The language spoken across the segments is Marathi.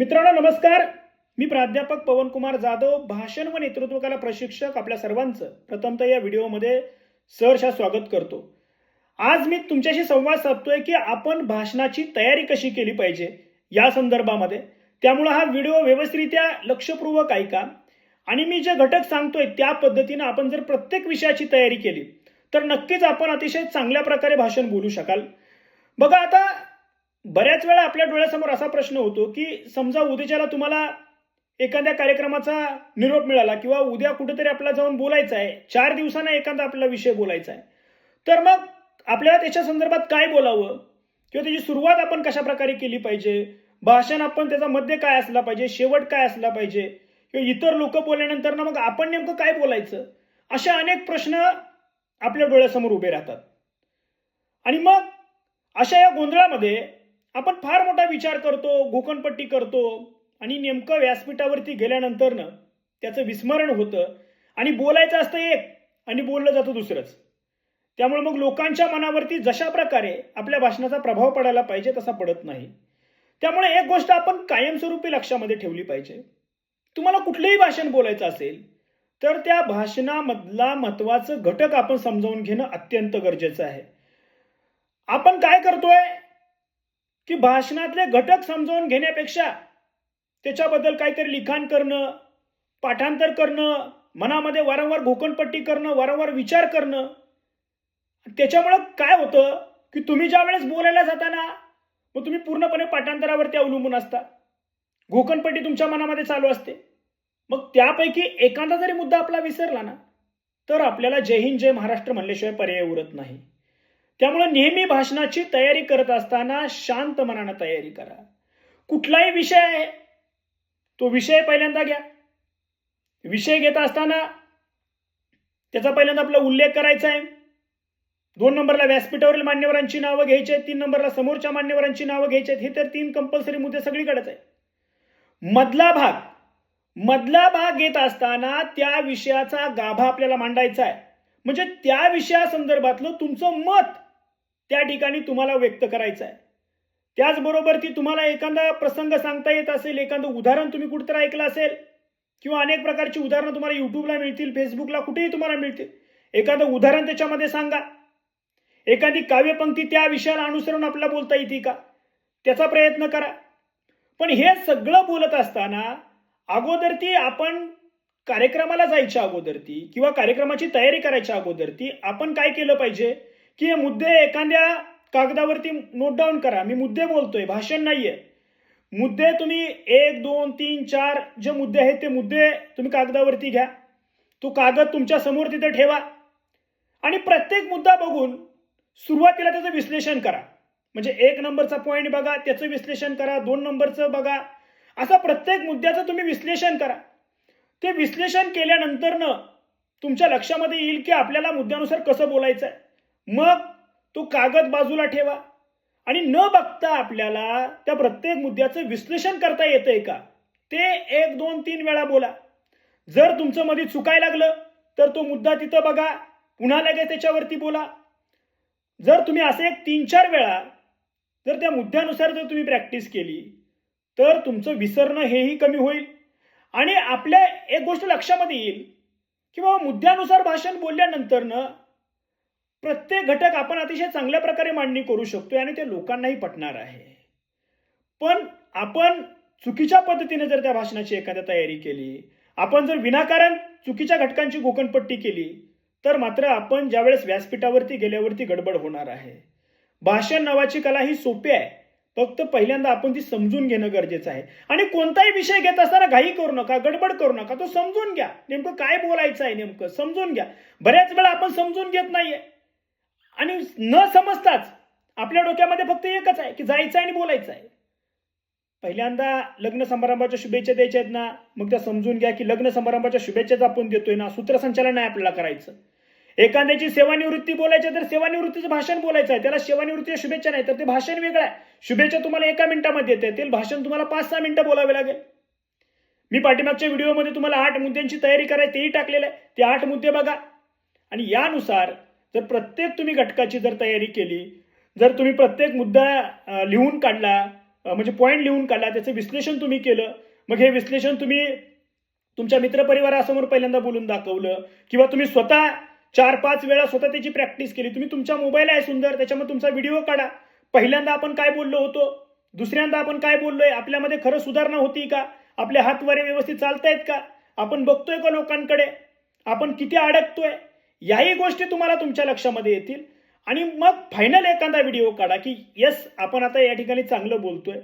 मित्रांनो नमस्कार. मी प्राध्यापक पवनकुमार जाधव भाषण व नेतृत्वकला प्रशिक्षक आपल्या सर्वांचं प्रथमतः या व्हिडिओमध्ये सहर्षा स्वागत करतो. आज मी तुमच्याशी संवाद साधतोय की आपण भाषणाची तयारी कशी केली पाहिजे या संदर्भामध्ये. त्यामुळे हा व्हिडिओ व्यवस्थितरित्या लक्षपूर्वक ऐका. आणि मी जे घटक सांगतोय त्या पद्धतीनं आपण जर प्रत्येक विषयाची तयारी केली तर नक्कीच आपण अतिशय चांगल्या प्रकारे भाषण बोलू शकाल. बघा आता बऱ्याच वेळा आपल्या डोळ्यासमोर असा प्रश्न होतो की समजा उद्याच्याला तुम्हाला एखाद्या कार्यक्रमाचा निरोप मिळाला किंवा उद्या कुठेतरी आपल्याला जाऊन बोलायचं आहे चार दिवसांना एखादा आपला विषय बोलायचा आहे तर मग आपल्याला त्याच्या संदर्भात काय बोलावं? किंवा त्याची सुरुवात आपण कशा प्रकारे केली पाहिजे? भाषण आपण त्याचा मध्य काय असला पाहिजे? शेवट काय असला पाहिजे? किंवा इतर लोक बोलल्यानंतर ना मग आपण नेमकं काय बोलायचं? अशा अनेक प्रश्न आपल्या डोळ्यासमोर उभे राहतात. आणि मग अशा या गोंधळामध्ये आपण फार मोठा विचार करतो घोकणपट्टी करतो आणि नेमकं व्यासपीठावरती गेल्यानंतरनं त्याचं विस्मरण होतं आणि बोलायचं असतं एक आणि बोललं जातं दुसरंच. त्यामुळे मग लोकांच्या मनावरती जशा प्रकारे आपल्या भाषणाचा प्रभाव पडायला पाहिजे तसा पडत नाही. त्यामुळे एक गोष्ट आपण कायमस्वरूपी लक्षामध्ये ठेवली पाहिजे. तुम्हाला कुठलंही भाषण बोलायचं असेल तर त्या भाषणामधला महत्वाचं घटक आपण समजावून घेणं अत्यंत गरजेचं आहे. आपण काय करतोय? की भाषणातले घटक समजावून घेण्यापेक्षा त्याच्याबद्दल काहीतरी लिखाण करणं पाठांतर करणं मनामध्ये वारंवार घोकणपट्टी करणं वारंवार विचार करणं त्याच्यामुळं काय होतं की तुम्ही ज्या वेळेस बोलायला जाताना मग तुम्ही पूर्णपणे पाठांतरावरती अवलंबून असता. घोकणपट्टी तुमच्या मनामध्ये चालू असते. मग त्यापैकी एखादा जरी मुद्दा आपला विसरला ना तर आपल्याला जय हिंद जय महाराष्ट्र म्हणल्याशिवाय पर्याय उरत नाही. त्यामुळे नेहमी भाषणाची तयारी करत असताना शांत मनानं तयारी करा. कुठलाही विषय आहे तो विषय पहिल्यांदा घ्या. विषय घेत असताना त्याचा पहिल्यांदा आपला उल्लेख करायचा आहे. दोन नंबरला व्यासपीठावरील मान्यवरांची नावं घ्यायची आहेत तीन नंबरला समोरच्या मान्यवरांची नावं घ्यायची आहेत. हे तर तीन कंपल्सरी मुद्दे सगळीकडेच आहे मधला भाग मधला भाग घेत असताना त्या विषयाचा गाभा आपल्याला मांडायचा आहे. म्हणजे त्या विषयासंदर्भातलं तुमचं मत त्या ठिकाणी तुम्हाला व्यक्त करायचं आहे. त्याचबरोबर ती तुम्हाला एखादा प्रसंग सांगता येत असेल एखादं उदाहरण तुम्ही कुठेतरी ऐकलं असेल किंवा अनेक प्रकारची उदाहरणं तुम्हाला युट्यूबला मिळतील फेसबुकला कुठेही तुम्हाला मिळतील. एखादं उदाहरण त्याच्यामध्ये सांगा. एखादी काव्यपंक्ती त्या विषयाला अनुसरून आपल्याला बोलता येते का? त्याचा प्रयत्न करा. पण हे सगळं बोलत असताना अगोदर ती आपण कार्यक्रमाला जायच्या अगोदर ती किंवा कार्यक्रमाची तयारी करायच्या अगोदर ती आपण काय केलं पाहिजे? की हे मुद्दे एखाद्या कागदावरती नोट डाऊन करा. मी मुद्दे बोलतोय भाषण नाहीये. मुद्दे तुम्ही एक दोन तीन चार जे मुद्दे आहेत ते मुद्दे तुम्ही कागदावरती घ्या. तो कागद तुमच्यासमोर तिथे ठेवा. आणि प्रत्येक मुद्दा बघून सुरुवातीला त्याचं विश्लेषण करा. म्हणजे एक नंबरचा पॉईंट बघा त्याचं विश्लेषण करा दोन नंबरचं बघा. असं प्रत्येक मुद्द्याचं तुम्ही विश्लेषण करा. ते विश्लेषण केल्यानंतरनं तुमच्या लक्षामध्ये येईल की आपल्याला मुद्द्यानुसार कसं बोलायचं आहे मग तो कागद बाजूला ठेवा. आणि न बघता आपल्याला त्या प्रत्येक मुद्द्याचं विश्लेषण करता येतंय का? ते एक दोन तीन वेळा बोला. जर तुमचं मध्ये चुकायला लागलं तर तो मुद्दा तिथं बघा. पुन्हा लगेच त्याच्यावरती बोला. जर तुम्ही असे एक तीन चार वेळा जर त्या मुद्द्यानुसार जर तुम्ही प्रॅक्टिस केली तर तुमचं विसरणं हेही कमी होईल. आणि आपल्या एक गोष्ट लक्षामध्ये येईल की बाबा मुद्द्यानुसार भाषण बोलल्यानंतरनं प्रत्येक घटक आपण अतिशय चांगल्या प्रकारे मांडणी करू शकतो आणि ते लोकांनाही पटणार आहे. पण आपण चुकीच्या पद्धतीने जर त्या भाषणाची एखाद्या तयारी केली आपण जर विनाकारण चुकीच्या घटकांची गोकणपट्टी केली तर मात्र आपण ज्यावेळेस व्यासपीठावरती गेल्यावरती गडबड होणार आहे. भाषण नावाची कला ही सोपी आहे. फक्त पहिल्यांदा आपण ती समजून घेणं गरजेचं आहे. आणि कोणताही विषय घेत असताना घाई करू नका गडबड करू नका तो समजून घ्या. नेमकं काय बोलायचं आहे नेमकं? समजून घ्या. बऱ्याच वेळा आपण समजून घेत नाहीये. आणि न समजताच आपल्या डोक्यामध्ये फक्त एकच आहे की जायचं आहे आणि बोलायचं आहे पहिल्यांदा लग्न समारंभाच्या शुभेच्छा द्यायच्या आहेत ना मग त्या समजून घ्या की लग्न समारंभाच्या शुभेच्छाच आपण देतोय ना सूत्रसंचालन नाही आपल्याला करायचं. एखाद्याची सेवानिवृत्ती बोलायची तर सेवानिवृत्तीचं भाषण बोलायचं आहे. त्याला सेवानिवृत्तीच्या शुभेच्छा नाही तर ते भाषण वेगळं आहे. शुभेच्छा तुम्हाला एका मिनिटामध्ये येते ते भाषण तुम्हाला पाच सहा मिनिटं बोलावे लागेल. मी पाठीमागच्या व्हिडिओमध्ये तुम्हाला आठ मुद्द्यांची तयारी करायची तेही टाकलेलं आहे. ते आठ मुद्दे बघा. आणि यानुसार जर प्रत्येक तुम्ही घटकाची जर तयारी केली जर तुम्ही प्रत्येक मुद्दा लिहून काढला म्हणजे पॉईंट लिहून काढला त्याचं विश्लेषण तुम्ही केलं मग हे विश्लेषण तुम्ही तुमच्या मित्रपरिवारासमोर पहिल्यांदा बोलून दाखवलं किंवा तुम्ही स्वतः चार पाच वेळा स्वतः त्याची प्रॅक्टिस केली तुम्ही तुमच्या मोबाईल आहे सुंदर त्याच्यामध्ये तुमचा व्हिडिओ काढा. पहिल्यांदा आपण काय बोललो होतो? दुसऱ्यांदा आपण काय बोललोय? आपल्यामध्ये खरं सुधारणा होती का? आपले हात वारे व्यवस्थित चालतायत का? आपण बघतोय का लोकांकडे? आपण किती अडकतोय? याही गोष्टी तुम्हाला तुमच्या लक्षामध्ये येतील. आणि मग फायनल एखादा व्हिडिओ काढा की येस आपण आता या ठिकाणी चांगलं बोलतोय.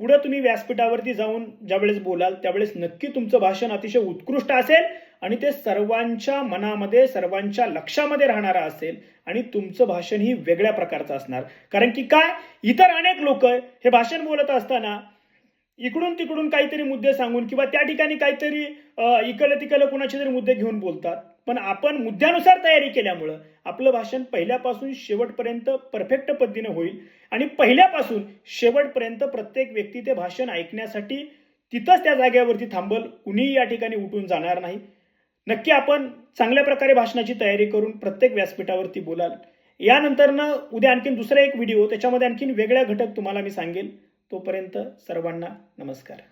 पुढे तुम्ही व्यासपीठावरती जाऊन ज्यावेळेस बोलाल त्यावेळेस नक्की तुमचं भाषण अतिशय उत्कृष्ट असेल आणि ते सर्वांच्या मनामध्ये सर्वांच्या लक्षामध्ये राहणारं असेल आणि तुमचं भाषण ही वेगळ्या प्रकारचं असणार. कारण की काय? इतर अनेक लोक हे भाषण बोलत असताना इकडून तिकडून काहीतरी मुद्दे सांगून किंवा त्या ठिकाणी काहीतरी इकडं तिकडं कुणाचे तरी मुद्दे घेऊन बोलतात. पण आपण मुद्द्यानुसार तयारी केल्यामुळं आपलं भाषण पहिल्यापासून शेवटपर्यंत परफेक्ट पद्धतीने होईल आणि पहिल्यापासून शेवटपर्यंत प्रत्येक व्यक्ती ते भाषण ऐकण्यासाठी तिथंच त्या जागेवरती थांबल कुणीही या ठिकाणी उठून जाणार नाही. नक्की आपण चांगल्या प्रकारे भाषणाची तयारी करून प्रत्येक व्यासपीठावरती बोलाल. यानंतरनं उद्या आणखीन दुसरा एक व्हिडिओ त्याच्यामध्ये आणखीन वेगळा घटक तुम्हाला मी सांगेल. तोपर्यंत सर्वांना नमस्कार.